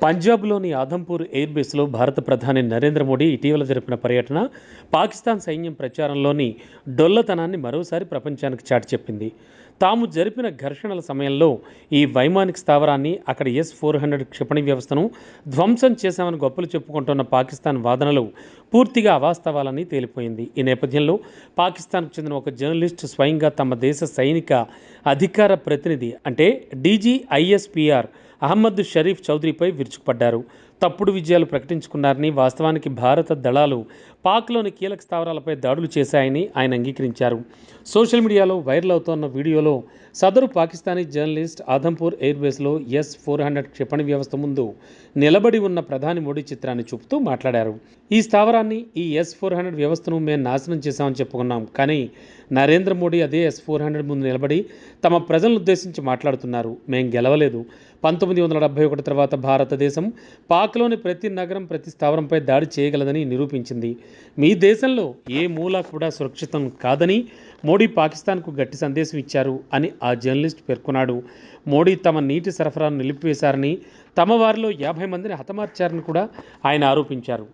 పంజాబ్లోని ఆదంపూర్ ఎయిర్బేస్లో భారత ప్రధాని నరేంద్ర మోడీ ఇటీవల జరిపిన పర్యటన పాకిస్తాన్ సైన్యం ప్రచారంలోని డొల్లతనాన్ని మరోసారి ప్రపంచానికి చాటి చెప్పింది. తాము జరిపిన ఘర్షణల సమయంలో ఈ వైమానిక స్థావరాన్ని అక్కడ ఎస్ ఫోర్ హండ్రెడ్ క్షిపణి వ్యవస్థను ధ్వంసం చేశామని గొప్పలు చెప్పుకుంటున్న పాకిస్తాన్ వాదనలు పూర్తిగా అవాస్తవాలని తేలిపోయింది. ఈ నేపథ్యంలో పాకిస్తాన్కు చెందిన ఒక జర్నలిస్ట్ స్వయంగా తమ దేశ సైనిక అధికార ప్రతినిధి అంటే డీజీ ఐఎస్పిఆర్ అహ్మద్ షరీఫ్ చౌదరిపై విరుచుకుపడ్డారు. తప్పుడు విజయాలు ప్రకటించుకున్నారని వాస్తవానికి భారత దళాలు పాక్లోని కీలక స్థావరాలపై దాడులు చేశాయని ఆయన అంగీకరించారు. సోషల్ మీడియాలో వైరల్ అవుతోన్న వీడియోలో సదరు పాకిస్తానీ జర్నలిస్ట్ ఆదంపూర్ ఎయిర్బేస్లో ఎస్ ఫోర్ హండ్రెడ్ క్షిపణి వ్యవస్థ ముందు నిలబడి ఉన్న ప్రధాని మోడీ చిత్రాన్ని చూపుతూ మాట్లాడారు. ఈ స్థావరాన్ని ఈ ఎస్ ఫోర్ హండ్రెడ్ వ్యవస్థను మేము నాశనం చేశామని చెప్పుకున్నాం. కానీ నరేంద్ర మోడీ అదే ఎస్ ఫోర్ హండ్రెడ్ ముందు నిలబడి తమ ప్రజలను ఉద్దేశించి మాట్లాడుతున్నారు. మేం గెలవలేదు. పంతొమ్మిది వందల డెబ్బై ఒకటి తర్వాత భారతదేశం పాక్ పాక్లోని ప్రతి నగరం ప్రతి స్థావరంపై దాడి చేయగలదని నిరూపించింది. మీ దేశంలో ఏ మూల కూడా సురక్షితం కాదని మోడీ పాకిస్తాన్కు గట్టి సందేశం ఇచ్చారు అని ఆ జర్నలిస్ట్ పేర్కొన్నాడు. మోడీ తమ నీటి సరఫరాను నిలిపివేశారని తమ వారిలో యాభై మందిని హతమార్చారని కూడా ఆయన ఆరోపించారు.